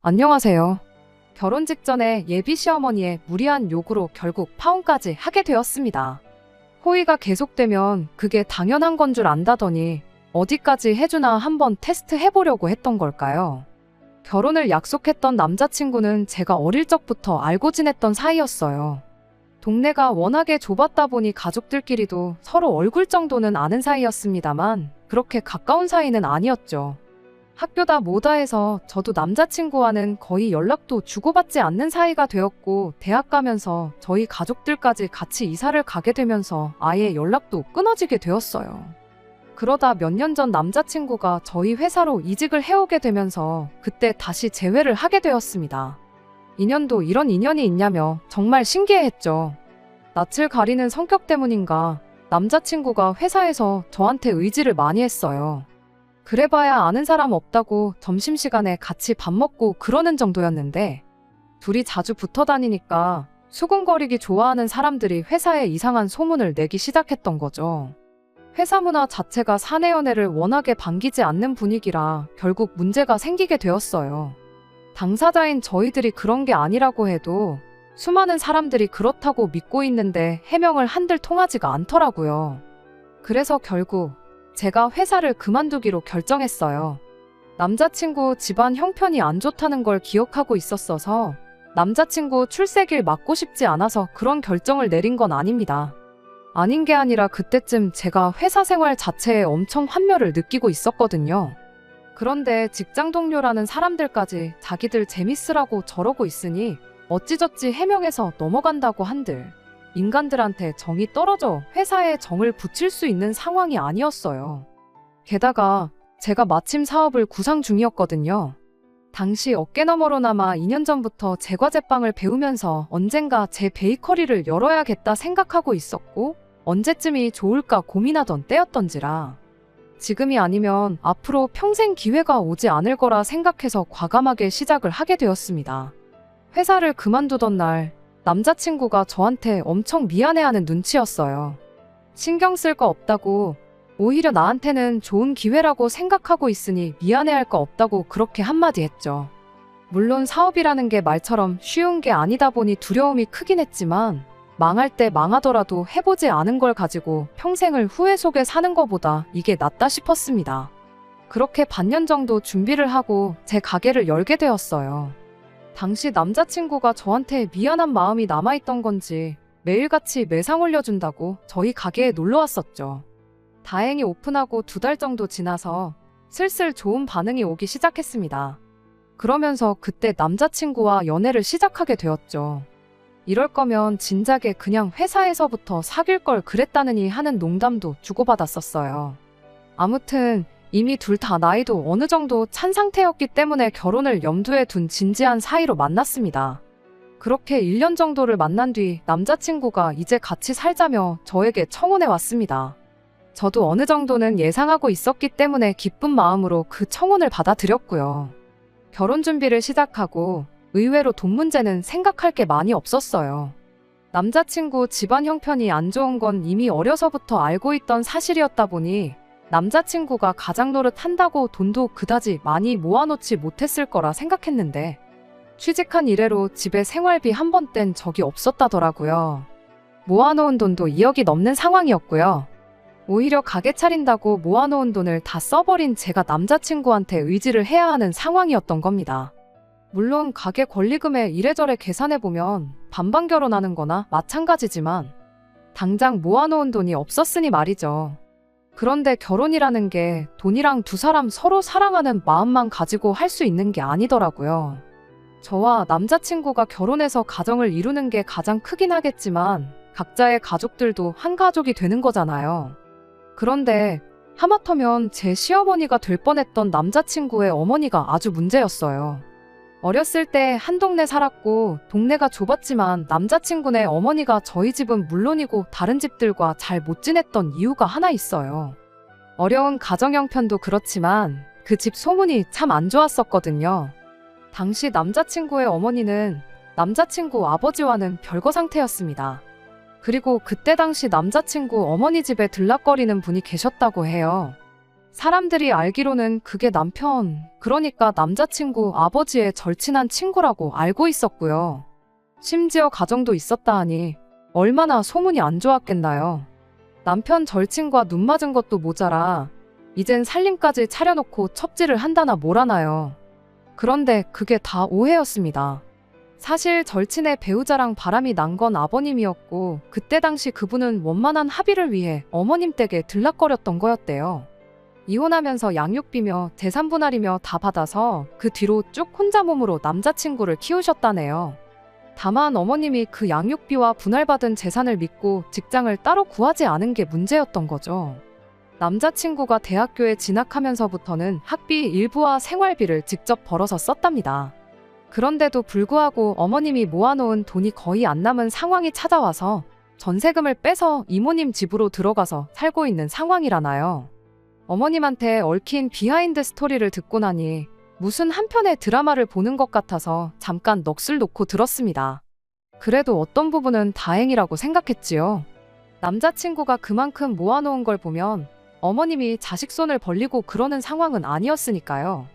안녕하세요. 결혼 직전에 예비 시어머니의 무리한 요구로 결국 파혼까지 하게 되었습니다. 호의가 계속되면 그게 당연한 건 줄 안다더니 어디까지 해주나 한번 테스트 해보려고 했던 걸까요? 결혼을 약속했던 남자친구는 제가 어릴 적부터 알고 지냈던 사이였어요. 동네가 워낙에 좁았다 보니 가족들끼리도 서로 얼굴 정도는 아는 사이였습니다만 그렇게 가까운 사이는 아니었죠. 학교다 뭐다 해서 저도 남자친구와는 거의 연락도 주고받지 않는 사이가 되었고 대학 가면서 저희 가족들까지 같이 이사를 가게 되면서 아예 연락도 끊어지게 되었어요. 그러다 몇 년 전 남자친구가 저희 회사로 이직을 해오게 되면서 그때 다시 재회를 하게 되었습니다. 인연도 이런 인연이 있냐며 정말 신기해했죠. 낯을 가리는 성격 때문인가 남자친구가 회사에서 저한테 의지를 많이 했어요. 그래봐야 아는 사람 없다고 점심시간에 같이 밥 먹고 그러는 정도였는데 둘이 자주 붙어 다니니까 수군거리기 좋아하는 사람들이 회사에 이상한 소문을 내기 시작했던 거죠. 회사 문화 자체가 사내 연애를 워낙에 반기지 않는 분위기라 결국 문제가 생기게 되었어요. 당사자인 저희들이 그런 게 아니라고 해도 수많은 사람들이 그렇다고 믿고 있는데 해명을 한들 통하지가 않더라고요. 그래서 결국 제가 회사를 그만두기로 결정했어요. 남자친구 집안 형편이 안 좋다는 걸 기억하고 있었어서 남자친구 출세길 막고 싶지 않아서 그런 결정을 내린 건 아닙니다. 아닌 게 아니라 그때쯤 제가 회사 생활 자체에 엄청 환멸을 느끼고 있었거든요. 그런데 직장 동료라는 사람들까지 자기들 재밌으라고 저러고 있으니 어찌저찌 해명해서 넘어간다고 한들 인간들한테 정이 떨어져 회사에 정을 붙일 수 있는 상황이 아니었어요. 게다가 제가 마침 사업을 구상 중이었거든요. 당시 어깨너머로나마 2년 전부터 제과제빵을 배우면서 언젠가 제 베이커리를 열어야겠다 생각하고 있었고 언제쯤이 좋을까 고민하던 때였던지라 지금이 아니면 앞으로 평생 기회가 오지 않을 거라 생각해서 과감하게 시작을 하게 되었습니다. 회사를 그만두던 날 남자친구가 저한테 엄청 미안해하는 눈치였어요. 신경 쓸 거 없다고 오히려 나한테는 좋은 기회라고 생각하고 있으니 미안해할 거 없다고 그렇게 한마디 했죠. 물론 사업이라는 게 말처럼 쉬운 게 아니다 보니 두려움이 크긴 했지만 망할 때 망하더라도 해보지 않은 걸 가지고 평생을 후회 속에 사는 것보다 이게 낫다 싶었습니다. 그렇게 반년 정도 준비를 하고 제 가게를 열게 되었어요. 당시 남자친구가 저한테 미안한 마음이 남아있던 건지 매일같이 매상 올려준다고 저희 가게에 놀러 왔었죠. 다행히 오픈하고 두 달 정도 지나서 슬슬 좋은 반응이 오기 시작했습니다. 그러면서 그때 남자친구와 연애를 시작하게 되었죠. 이럴 거면 진작에 그냥 회사에서부터 사귈 걸 그랬다느니 하는 농담도 주고받았었어요. 아무튼 이미 둘 다 나이도 어느 정도 찬 상태였기 때문에 결혼을 염두에 둔 진지한 사이로 만났습니다. 그렇게 1년 정도를 만난 뒤 남자친구가 이제 같이 살자며 저에게 청혼해 왔습니다. 저도 어느 정도는 예상하고 있었기 때문에 기쁜 마음으로 그 청혼을 받아들였고요. 결혼 준비를 시작하고 의외로 돈 문제는 생각할 게 많이 없었어요. 남자친구 집안 형편이 안 좋은 건 이미 어려서부터 알고 있던 사실이었다 보니 남자친구가 가장 노릇 한다고 돈도 그다지 많이 모아놓지 못했을 거라 생각했는데 취직한 이래로 집에 생활비 한 번 뗀 적이 없었다더라고요. 모아놓은 돈도 2억이 넘는 상황이었고요. 오히려 가게 차린다고 모아놓은 돈을 다 써버린 제가 남자친구한테 의지를 해야 하는 상황이었던 겁니다. 물론 가게 권리금에 이래저래 계산해보면 반반 결혼하는 거나 마찬가지지만 당장 모아놓은 돈이 없었으니 말이죠. 그런데 결혼이라는 게 돈이랑 두 사람 서로 사랑하는 마음만 가지고 할 수 있는 게 아니더라고요. 저와 남자친구가 결혼해서 가정을 이루는 게 가장 크긴 하겠지만 각자의 가족들도 한 가족이 되는 거잖아요. 그런데 하마터면 제 시어머니가 될 뻔했던 남자친구의 어머니가 아주 문제였어요. 어렸을 때 한 동네 살았고 동네가 좁았지만 남자친구네 어머니가 저희 집은 물론이고 다른 집들과 잘 못 지냈던 이유가 하나 있어요. 어려운 가정 형편도 그렇지만 그 집 소문이 참 안 좋았었거든요. 당시 남자친구의 어머니는 남자친구 아버지와는 별거 상태였습니다. 그리고 그때 당시 남자친구 어머니 집에 들락거리는 분이 계셨다고 해요. 사람들이 알기로는 그게 남편, 그러니까 남자친구 아버지의 절친한 친구라고 알고 있었고요. 심지어 가정도 있었다 하니 얼마나 소문이 안 좋았겠나요. 남편 절친과 눈 맞은 것도 모자라 이젠 살림까지 차려놓고 첩질을 한다나 뭐라나요. 그런데 그게 다 오해였습니다. 사실 절친의 배우자랑 바람이 난 건 아버님이었고 그때 당시 그분은 원만한 합의를 위해 어머님 댁에 들락거렸던 거였대요. 이혼하면서 양육비며 재산분할이며 다 받아서 그 뒤로 쭉 혼자 몸으로 남자친구를 키우셨다네요. 다만 어머님이 그 양육비와 분할받은 재산을 믿고 직장을 따로 구하지 않은 게 문제였던 거죠. 남자친구가 대학교에 진학하면서부터는 학비 일부와 생활비를 직접 벌어서 썼답니다. 그런데도 불구하고 어머님이 모아놓은 돈이 거의 안 남은 상황이 찾아와서 전세금을 빼서 이모님 집으로 들어가서 살고 있는 상황이라나요. 어머님한테 얽힌 비하인드 스토리를 듣고 나니 무슨 한편의 드라마를 보는 것 같아서 잠깐 넋을 놓고 들었습니다. 그래도 어떤 부분은 다행이라고 생각했지요. 남자친구가 그만큼 모아놓은 걸 보면 어머님이 자식 손을 벌리고 그러는 상황은 아니었으니까요.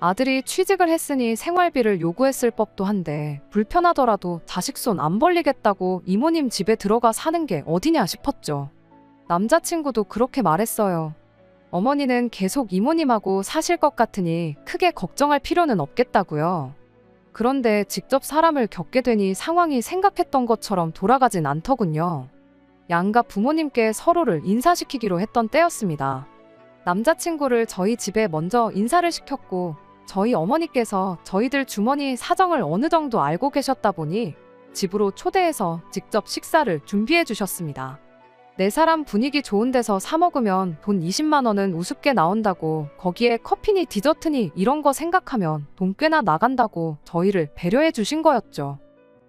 아들이 취직을 했으니 생활비를 요구했을 법도 한데 불편하더라도 자식 손 안 벌리겠다고 이모님 집에 들어가 사는 게 어디냐 싶었죠. 남자친구도 그렇게 말했어요. 어머니는 계속 이모님하고 사실 것 같으니 크게 걱정할 필요는 없겠다고요. 그런데 직접 사람을 겪게 되니 상황이 생각했던 것처럼 돌아가진 않더군요. 양가 부모님께 서로를 인사시키기로 했던 때였습니다. 남자친구를 저희 집에 먼저 인사를 시켰고 저희 어머니께서 저희들 주머니 사정을 어느 정도 알고 계셨다 보니 집으로 초대해서 직접 식사를 준비해 주셨습니다. 네 사람 분위기 좋은 데서 사 먹으면 돈 20만 원은 우습게 나온다고 거기에 커피니 디저트니 이런 거 생각하면 돈 꽤나 나간다고 저희를 배려해 주신 거였죠.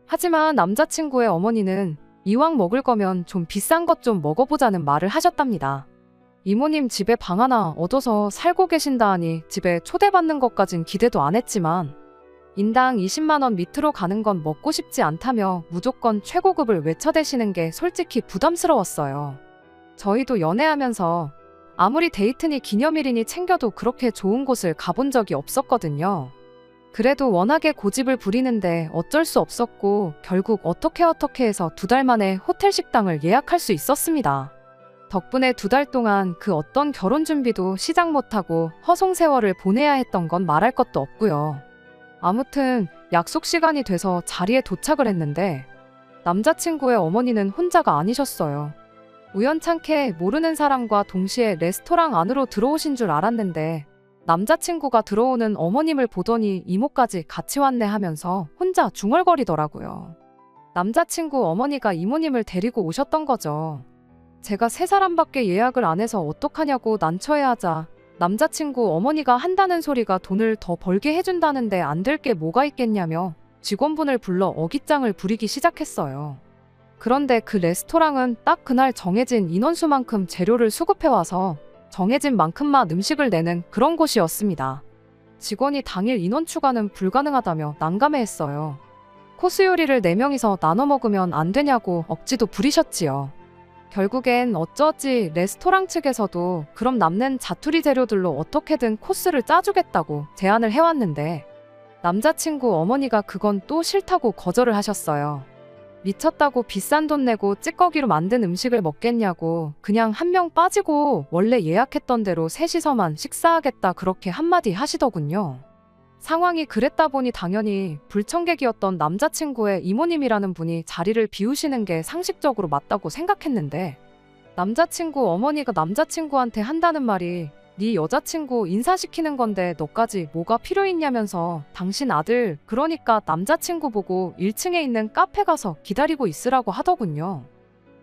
하지만 남자친구의 어머니는 이왕 먹을 거면 좀 비싼 것 좀 먹어보자는 말을 하셨답니다. 이모님 집에 방 하나 얻어서 살고 계신다 하니 집에 초대받는 것까진 기대도 안 했지만 인당 20만원 밑으로 가는 건 먹고 싶지 않다며 무조건 최고급을 외쳐대시는 게 솔직히 부담스러웠어요. 저희도 연애하면서 아무리 데이트니 기념일이니 챙겨도 그렇게 좋은 곳을 가본 적이 없었거든요. 그래도 워낙에 고집을 부리는데 어쩔 수 없었고 결국 어떻게 어떻게 해서 두 달 만에 호텔 식당을 예약할 수 있었습니다. 덕분에 두 달 동안 그 어떤 결혼 준비도 시작 못하고 허송 세월을 보내야 했던 건 말할 것도 없고요. 아무튼 약속 시간이 돼서 자리에 도착을 했는데 남자친구의 어머니는 혼자가 아니셨어요. 우연찮게 모르는 사람과 동시에 레스토랑 안으로 들어오신 줄 알았는데 남자친구가 들어오는 어머님을 보더니 이모까지 같이 왔네 하면서 혼자 중얼거리더라고요. 남자친구 어머니가 이모님을 데리고 오셨던 거죠. 제가 세 사람밖에 예약을 안 해서 어떡하냐고 난처해 하자 남자친구 어머니가 한다는 소리가 돈을 더 벌게 해준다는데 안 될 게 뭐가 있겠냐며 직원분을 불러 어깃장을 부리기 시작했어요. 그런데 그 레스토랑은 딱 그날 정해진 인원수만큼 재료를 수급해와서 정해진 만큼만 음식을 내는 그런 곳이었습니다. 직원이 당일 인원 추가는 불가능하다며 난감해했어요. 코스 요리를 4명이서 나눠 먹으면 안 되냐고 억지도 부리셨지요. 결국엔 어쩌지 레스토랑 측에서도 그럼 남는 자투리 재료들로 어떻게든 코스를 짜주겠다고 제안을 해왔는데 남자친구 어머니가 그건 또 싫다고 거절을 하셨어요. 미쳤다고 비싼 돈 내고 찌꺼기로 만든 음식을 먹겠냐고 그냥 한 명 빠지고 원래 예약했던 대로 셋이서만 식사하겠다 그렇게 한마디 하시더군요. 상황이 그랬다 보니 당연히 불청객이었던 남자친구의 이모님이라는 분이 자리를 비우시는 게 상식적으로 맞다고 생각했는데 남자친구 어머니가 남자친구한테 한다는 말이 네 여자친구 인사시키는 건데 너까지 뭐가 필요 있냐면서 당신 아들 그러니까 남자친구 보고 1층에 있는 카페 가서 기다리고 있으라고 하더군요.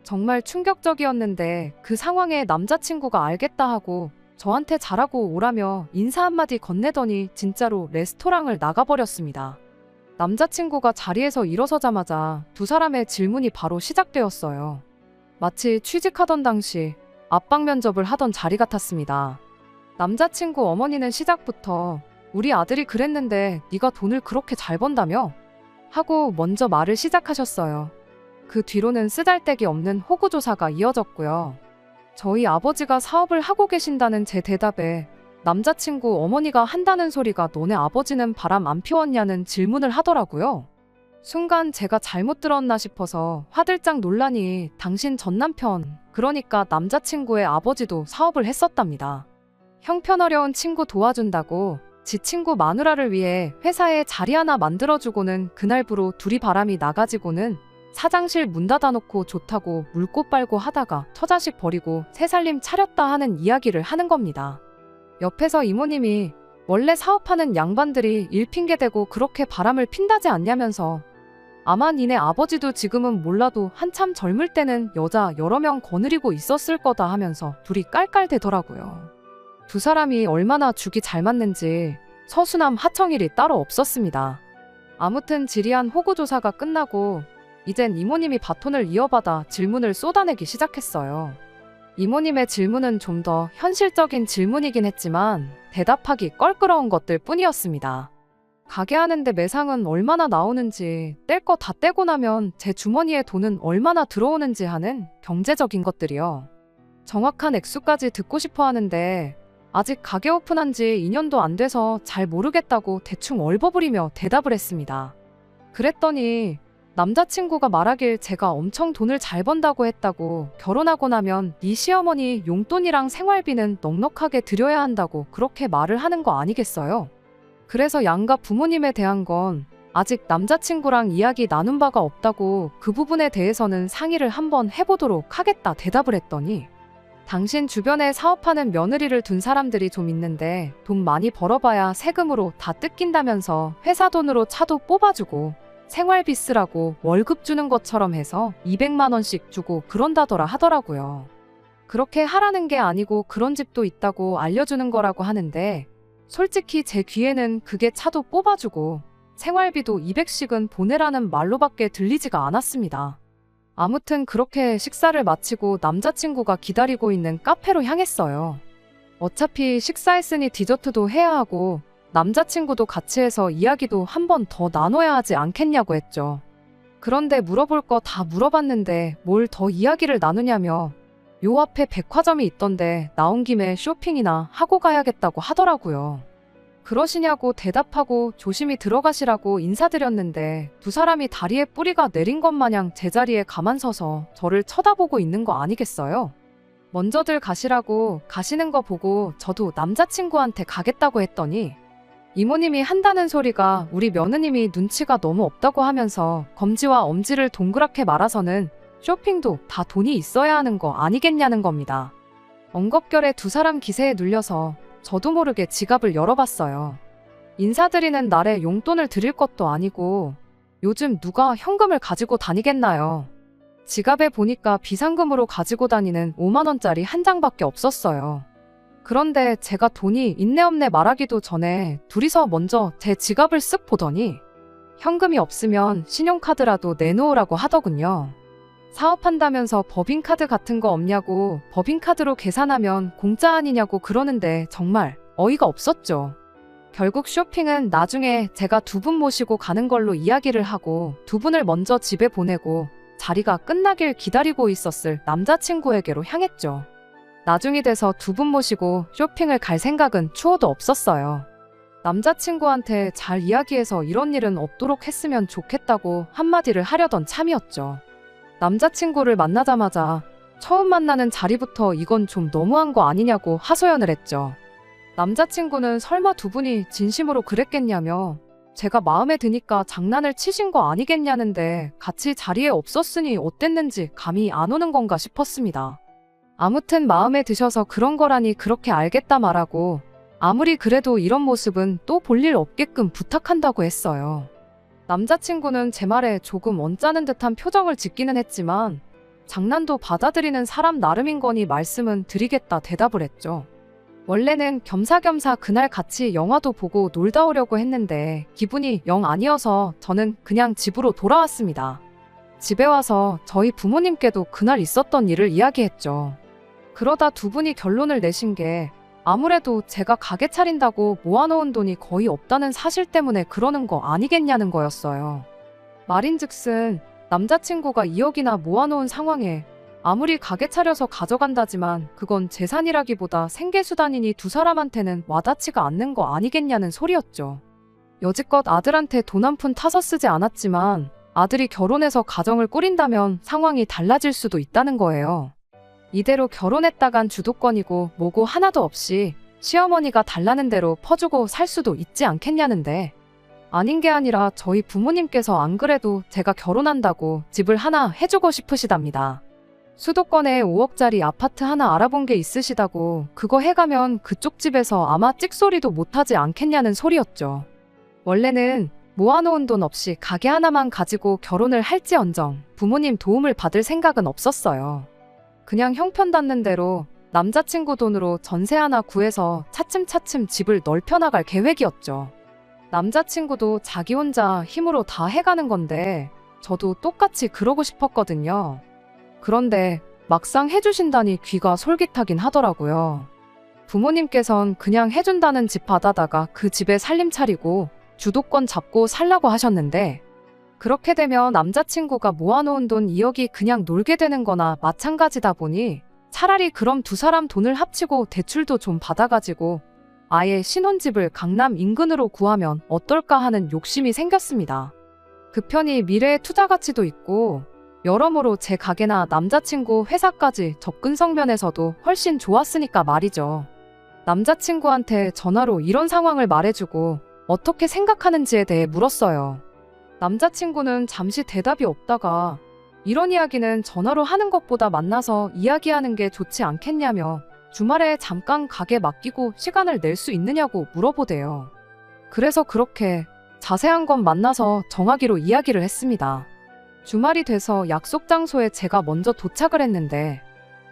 정말 충격적이었는데 그 상황에 남자친구가 알겠다 하고 저한테 잘하고 오라며 인사 한마디 건네더니 진짜로 레스토랑을 나가버렸습니다. 남자친구가 자리에서 일어서자마자 두 사람의 질문이 바로 시작되었어요. 마치 취직하던 당시 압박 면접을 하던 자리 같았습니다. 남자친구 어머니는 시작부터 우리 아들이 그랬는데 네가 돈을 그렇게 잘 번다며? 하고 먼저 말을 시작하셨어요. 그 뒤로는 쓰잘데기 없는 호구조사가 이어졌고요. 저희 아버지가 사업을 하고 계신다는 제 대답에 남자친구 어머니가 한다는 소리가 너네 아버지는 바람 안 피웠냐는 질문을 하더라고요. 순간 제가 잘못 들었나 싶어서 화들짝 놀라니 당신 전 남편, 그러니까 남자친구의 아버지도 사업을 했었답니다. 형편어려운 친구 도와준다고 지 친구 마누라를 위해 회사에 자리 하나 만들어주고는 그날부로 둘이 바람이 나가지고는 사장실 문 닫아놓고 좋다고 물꽃 빨고 하다가 처자식 버리고 새 살림 차렸다 하는 이야기를 하는 겁니다. 옆에서 이모님이 원래 사업하는 양반들이 일 핑계대고 그렇게 바람을 핀다지 않냐면서 아마 니네 아버지도 지금은 몰라도 한참 젊을 때는 여자 여러 명 거느리고 있었을 거다 하면서 둘이 깔깔대더라고요. 두 사람이 얼마나 죽이 잘 맞는지 서수남 하청일이 따로 없었습니다. 아무튼 지리한 호구조사가 끝나고 이젠 이모님이 바톤을 이어받아 질문을 쏟아내기 시작했어요. 이모님의 질문은 좀 더 현실적인 질문이긴 했지만 대답하기 껄끄러운 것들 뿐이었습니다. 가게 하는데 매상은 얼마나 나오는지, 뗄 거 다 떼고 나면 제 주머니에 돈은 얼마나 들어오는지 하는 경제적인 것들이요. 정확한 액수까지 듣고 싶어 하는데 아직 가게 오픈한 지 2년도 안 돼서 잘 모르겠다고 대충 얼버무리며 대답을 했습니다. 그랬더니 남자친구가 말하길 제가 엄청 돈을 잘 번다고 했다고 결혼하고 나면 네 시어머니 용돈이랑 생활비는 넉넉하게 드려야 한다고 그렇게 말을 하는 거 아니겠어요? 그래서 양가 부모님에 대한 건 아직 남자친구랑 이야기 나눈 바가 없다고 그 부분에 대해서는 상의를 한번 해보도록 하겠다 대답을 했더니 당신 주변에 사업하는 며느리를 둔 사람들이 좀 있는데 돈 많이 벌어봐야 세금으로 다 뜯긴다면서 회사 돈으로 차도 뽑아주고 생활비 쓰라고 월급 주는 것처럼 해서 200만 원씩 주고 그런다더라 하더라고요. 그렇게 하라는 게 아니고 그런 집도 있다고 알려주는 거라고 하는데 솔직히 제 귀에는 그게 차도 뽑아주고 생활비도 200씩은 보내라는 말로밖에 들리지가 않았습니다. 아무튼 그렇게 식사를 마치고 남자친구가 기다리고 있는 카페로 향했어요. 어차피 식사했으니 디저트도 해야 하고 남자친구도 같이 해서 이야기도 한 번 더 나눠야 하지 않겠냐고 했죠. 그런데 물어볼 거 다 물어봤는데 뭘 더 이야기를 나누냐며 요 앞에 백화점이 있던데 나온 김에 쇼핑이나 하고 가야겠다고 하더라고요. 그러시냐고 대답하고 조심히 들어가시라고 인사드렸는데 두 사람이 다리에 뿌리가 내린 것 마냥 제자리에 가만 서서 저를 쳐다보고 있는 거 아니겠어요? 먼저들 가시라고 가시는 거 보고 저도 남자친구한테 가겠다고 했더니 이모님이 한다는 소리가 우리 며느님이 눈치가 너무 없다고 하면서 검지와 엄지를 동그랗게 말아서는 쇼핑도 다 돈이 있어야 하는 거 아니겠냐는 겁니다. 엉겁결에 두 사람 기세에 눌려서 저도 모르게 지갑을 열어봤어요. 인사드리는 날에 용돈을 드릴 것도 아니고 요즘 누가 현금을 가지고 다니겠나요? 지갑에 보니까 비상금으로 가지고 다니는 5만원짜리 한 장밖에 없었어요. 그런데 제가 돈이 있네 없네 말하기도 전에 둘이서 먼저 제 지갑을 쓱 보더니 현금이 없으면 신용카드라도 내놓으라고 하더군요. 사업한다면서 법인카드 같은 거 없냐고 법인카드로 계산하면 공짜 아니냐고 그러는데 정말 어이가 없었죠. 결국 쇼핑은 나중에 제가 두 분 모시고 가는 걸로 이야기를 하고 두 분을 먼저 집에 보내고 자리가 끝나길 기다리고 있었을 남자친구에게로 향했죠. 나중이 돼서 두 분 모시고 쇼핑을 갈 생각은 추호도 없었어요. 남자친구한테 잘 이야기해서 이런 일은 없도록 했으면 좋겠다고 한마디를 하려던 참이었죠. 남자친구를 만나자마자 처음 만나는 자리부터 이건 좀 너무한 거 아니냐고 하소연을 했죠. 남자친구는 설마 두 분이 진심으로 그랬겠냐며 제가 마음에 드니까 장난을 치신 거 아니겠냐는데 같이 자리에 없었으니 어땠는지 감이 안 오는 건가 싶었습니다. 아무튼 마음에 드셔서 그런 거라니 그렇게 알겠다 말하고 아무리 그래도 이런 모습은 또 볼 일 없게끔 부탁한다고 했어요. 남자친구는 제 말에 조금 언짢은 듯한 표정을 짓기는 했지만 장난도 받아들이는 사람 나름인 거니 말씀은 드리겠다 대답을 했죠. 원래는 겸사겸사 그날 같이 영화도 보고 놀다 오려고 했는데 기분이 영 아니어서 저는 그냥 집으로 돌아왔습니다. 집에 와서 저희 부모님께도 그날 있었던 일을 이야기했죠. 그러다 두 분이 결론을 내신 게 아무래도 제가 가게 차린다고 모아놓은 돈이 거의 없다는 사실 때문에 그러는 거 아니겠냐는 거였어요. 말인즉슨 남자친구가 2억이나 모아놓은 상황에 아무리 가게 차려서 가져간다지만 그건 재산이라기보다 생계수단이니 두 사람한테는 와닿지가 않는 거 아니겠냐는 소리였죠. 여지껏 아들한테 돈 한 푼 타서 쓰지 않았지만 아들이 결혼해서 가정을 꾸린다면 상황이 달라질 수도 있다는 거예요. 이대로 결혼했다간 주도권이고 뭐고 하나도 없이 시어머니가 달라는 대로 퍼주고 살 수도 있지 않겠냐는데 아닌 게 아니라 저희 부모님께서 안 그래도 제가 결혼한다고 집을 하나 해주고 싶으시답니다. 수도권에 5억짜리 아파트 하나 알아본 게 있으시다고 그거 해가면 그쪽 집에서 아마 찍소리도 못하지 않겠냐는 소리였죠. 원래는 모아놓은 돈 없이 가게 하나만 가지고 결혼을 할지언정 부모님 도움을 받을 생각은 없었어요. 그냥 형편 닿는 대로 남자친구 돈으로 전세 하나 구해서 차츰차츰 집을 넓혀나갈 계획이었죠. 남자친구도 자기 혼자 힘으로 다 해가는 건데 저도 똑같이 그러고 싶었거든요. 그런데 막상 해주신다니 귀가 솔깃하긴 하더라고요. 부모님께선 그냥 해준다는 집 받아다가 그 집에 살림 차리고 주도권 잡고 살라고 하셨는데 그렇게 되면 남자친구가 모아놓은 돈 2억이 그냥 놀게 되는 거나 마찬가지다 보니 차라리 그럼 두 사람 돈을 합치고 대출도 좀 받아가지고 아예 신혼집을 강남 인근으로 구하면 어떨까 하는 욕심이 생겼습니다. 그 편이 미래의 투자 가치도 있고 여러모로 제 가게나 남자친구 회사까지 접근성 면에서도 훨씬 좋았으니까 말이죠. 남자친구한테 전화로 이런 상황을 말해주고 어떻게 생각하는지에 대해 물었어요. 남자친구는 잠시 대답이 없다가 이런 이야기는 전화로 하는 것보다 만나서 이야기하는 게 좋지 않겠냐며 주말에 잠깐 가게 맡기고 시간을 낼 수 있느냐고 물어보대요. 그래서 그렇게 자세한 건 만나서 정하기로 이야기를 했습니다. 주말이 돼서 약속 장소에 제가 먼저 도착을 했는데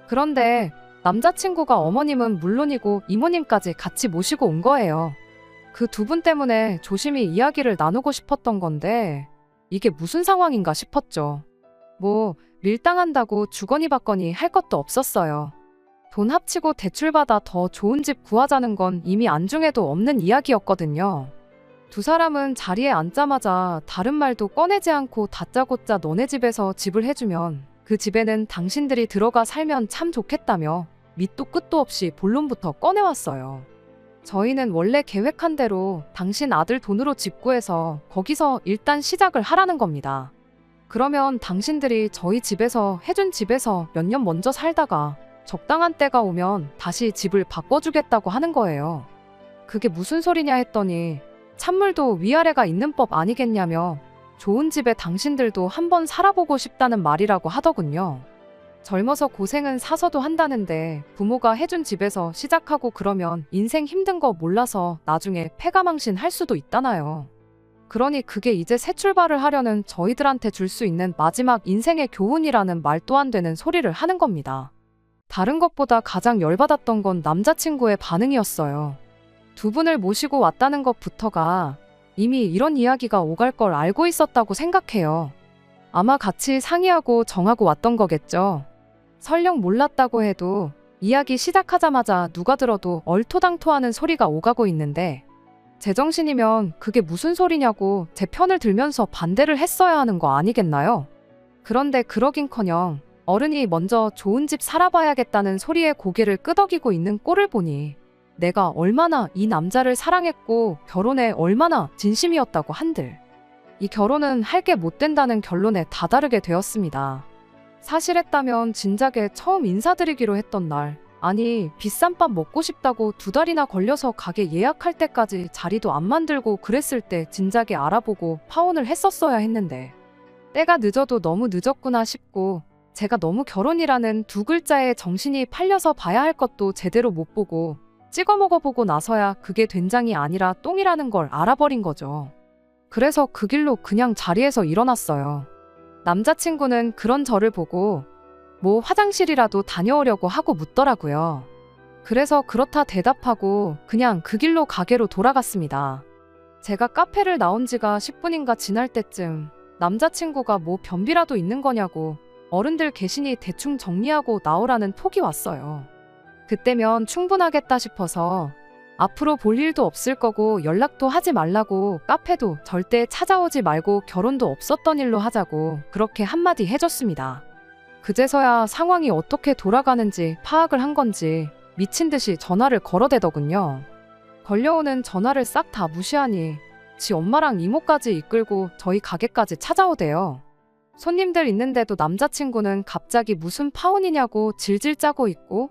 그런데 남자친구가 어머님은 물론이고 이모님까지 같이 모시고 온 거예요. 그 두 분 때문에 조심히 이야기를 나누고 싶었던 건데 이게 무슨 상황인가 싶었죠. 뭐 밀당한다고 주거니 받거니 할 것도 없었어요. 돈 합치고 대출받아 더 좋은 집 구하자는 건 이미 안중에도 없는 이야기였거든요. 두 사람은 자리에 앉자마자 다른 말도 꺼내지 않고 다짜고짜 너네 집에서 집을 해주면 그 집에는 당신들이 들어가 살면 참 좋겠다며 밑도 끝도 없이 본론부터 꺼내왔어요. 저희는 원래 계획한 대로 당신 아들 돈으로 집 구해서 거기서 일단 시작을 하라는 겁니다. 그러면 당신들이 저희 집에서 해준 집에서 몇 년 먼저 살다가 적당한 때가 오면 다시 집을 바꿔주겠다고 하는 거예요. 그게 무슨 소리냐 했더니 찬물도 위아래가 있는 법 아니겠냐며 좋은 집에 당신들도 한번 살아보고 싶다는 말이라고 하더군요. 젊어서 고생은 사서도 한다는데 부모가 해준 집에서 시작하고 그러면 인생 힘든 거 몰라서 나중에 패가망신 할 수도 있다나요. 그러니 그게 이제 새 출발을 하려는 저희들한테 줄 수 있는 마지막 인생의 교훈이라는 말도 안 되는 소리를 하는 겁니다. 다른 것보다 가장 열받았던 건 남자친구의 반응이었어요. 두 분을 모시고 왔다는 것부터가 이미 이런 이야기가 오갈 걸 알고 있었다고 생각해요. 아마 같이 상의하고 정하고 왔던 거겠죠. 설령 몰랐다고 해도 이야기 시작하자마자 누가 들어도 얼토당토하는 소리가 오가고 있는데 제정신이면 그게 무슨 소리냐고 제 편을 들면서 반대를 했어야 하는 거 아니겠나요? 그런데 그러긴커녕 어른이 먼저 좋은 집 살아봐야겠다는 소리에 고개를 끄덕이고 있는 꼴을 보니 내가 얼마나 이 남자를 사랑했고 결혼에 얼마나 진심이었다고 한들 이 결혼은 할 게 못 된다는 결론에 다다르게 되었습니다. 사실했다면 진작에 처음 인사드리기로 했던 날 아니 비싼 밥 먹고 싶다고 두 달이나 걸려서 가게 예약할 때까지 자리도 안 만들고 그랬을 때 진작에 알아보고 파혼을 했었어야 했는데 때가 늦어도 너무 늦었구나 싶고 제가 너무 결혼이라는 두 글자에 정신이 팔려서 봐야 할 것도 제대로 못 보고 찍어 먹어보고 나서야 그게 된장이 아니라 똥이라는 걸 알아버린 거죠. 그래서 그 길로 그냥 자리에서 일어났어요. 남자친구는 그런 저를 보고 뭐 화장실이라도 다녀오려고 하고 묻더라고요. 그래서 그렇다 대답하고 그냥 그 길로 가게로 돌아갔습니다. 제가 카페를 나온 지가 10분인가 지날 때쯤 남자친구가 뭐 변비라도 있는 거냐고 어른들 계시니 대충 정리하고 나오라는 톡이 왔어요. 그때면 충분하겠다 싶어서 앞으로 볼 일도 없을 거고 연락도 하지 말라고 카페도 절대 찾아오지 말고 결혼도 없었던 일로 하자고 그렇게 한마디 해줬습니다. 그제서야 상황이 어떻게 돌아가는지 파악을 한 건지 미친 듯이 전화를 걸어대더군요. 걸려오는 전화를 싹 다 무시하니 지 엄마랑 이모까지 이끌고 저희 가게까지 찾아오대요. 손님들 있는데도 남자친구는 갑자기 무슨 파혼이냐고 질질 짜고 있고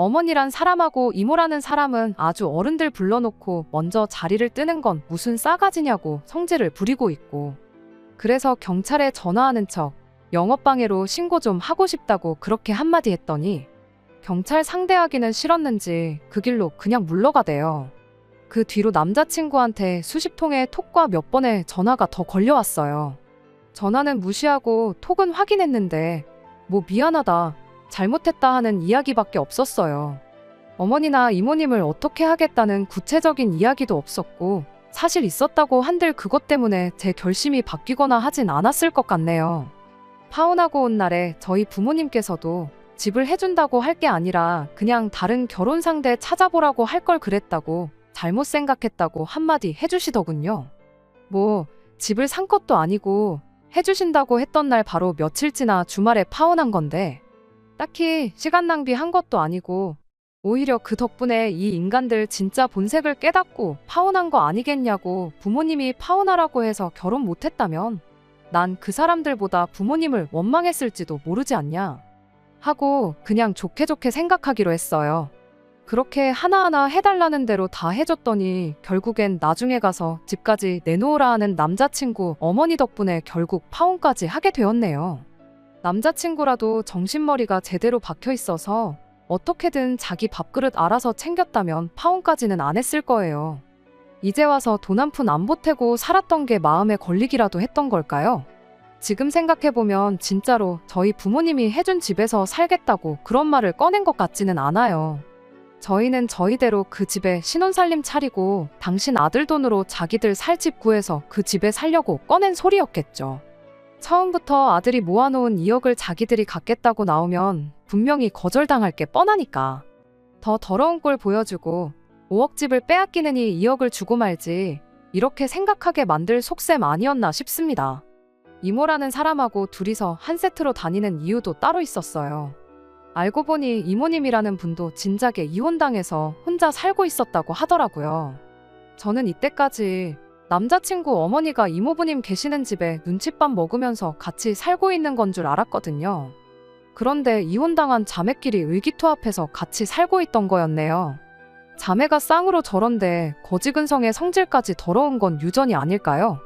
어머니란 사람하고 이모라는 사람은 아주 어른들 불러놓고 먼저 자리를 뜨는 건 무슨 싸가지냐고 성질을 부리고 있고 그래서 경찰에 전화하는 척 영업방해로 신고 좀 하고 싶다고 그렇게 한마디 했더니 경찰 상대하기는 싫었는지 그 길로 그냥 물러가대요. 그 뒤로 남자친구한테 수십 통의 톡과 몇 번의 전화가 더 걸려왔어요. 전화는 무시하고 톡은 확인했는데 뭐 미안하다, 잘못했다 하는 이야기밖에 없었어요. 어머니나 이모님을 어떻게 하겠다는 구체적인 이야기도 없었고 사실 있었다고 한들 그것 때문에 제 결심이 바뀌거나 하진 않았을 것 같네요. 파혼하고 온 날에 저희 부모님께서도 집을 해준다고 할 게 아니라 그냥 다른 결혼 상대 찾아보라고 할 걸 그랬다고 잘못 생각했다고 한마디 해주시더군요. 뭐 집을 산 것도 아니고 해주신다고 했던 날 바로 며칠 지나 주말에 파혼한 건데 딱히 시간 낭비한 것도 아니고 오히려 그 덕분에 이 인간들 진짜 본색을 깨닫고 파혼한 거 아니겠냐고 부모님이 파혼하라고 해서 결혼 못했다면 난 그 사람들보다 부모님을 원망했을지도 모르지 않냐 하고 그냥 좋게 좋게 생각하기로 했어요. 그렇게 하나하나 해달라는 대로 다 해줬더니 결국엔 나중에 가서 집까지 내놓으라 하는 남자친구 어머니 덕분에 결국 파혼까지 하게 되었네요. 남자친구라도 정신머리가 제대로 박혀 있어서 어떻게든 자기 밥그릇 알아서 챙겼다면 파혼까지는 안 했을 거예요. 이제 와서 돈 한 푼 안 보태고 살았던 게 마음에 걸리기라도 했던 걸까요? 지금 생각해보면 진짜로 저희 부모님이 해준 집에서 살겠다고 그런 말을 꺼낸 것 같지는 않아요. 저희는 저희대로 그 집에 신혼살림 차리고 당신 아들 돈으로 자기들 살 집 구해서 그 집에 살려고 꺼낸 소리였겠죠. 처음부터 아들이 모아놓은 2억을 자기들이 갖겠다고 나오면 분명히 거절당할 게 뻔하니까. 더 더러운 꼴 보여주고 5억 집을 빼앗기느니 2억을 주고 말지 이렇게 생각하게 만들 속셈 아니었나 싶습니다. 이모라는 사람하고 둘이서 한 세트로 다니는 이유도 따로 있었어요. 알고 보니 이모님이라는 분도 진작에 이혼당해서 혼자 살고 있었다고 하더라고요. 저는 이때까지 남자친구 어머니가 이모부님 계시는 집에 눈칫밥 먹으면서 같이 살고 있는 건 줄 알았거든요. 그런데 이혼당한 자매끼리 의기투합해서 같이 살고 있던 거였네요. 자매가 쌍으로 저런데 거지근성의 성질까지 더러운 건 유전이 아닐까요?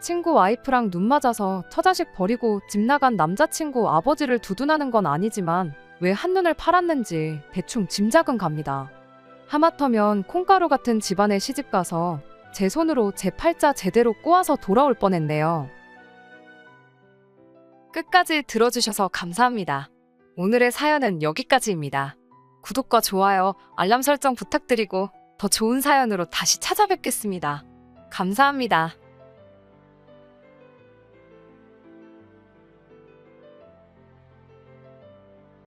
친구 와이프랑 눈 맞아서 처자식 버리고 집 나간 남자친구 아버지를 두둔하는 건 아니지만 왜 한눈을 팔았는지 대충 짐작은 갑니다. 하마터면 콩가루 같은 집안에 시집 가서 제 손으로 제 팔자 제대로 꼬아서 돌아올 뻔했네요. 끝까지 들어주셔서 감사합니다. 오늘의 사연은 여기까지입니다. 구독과 좋아요, 알람 설정 부탁드리고 더 좋은 사연으로 다시 찾아뵙겠습니다. 감사합니다.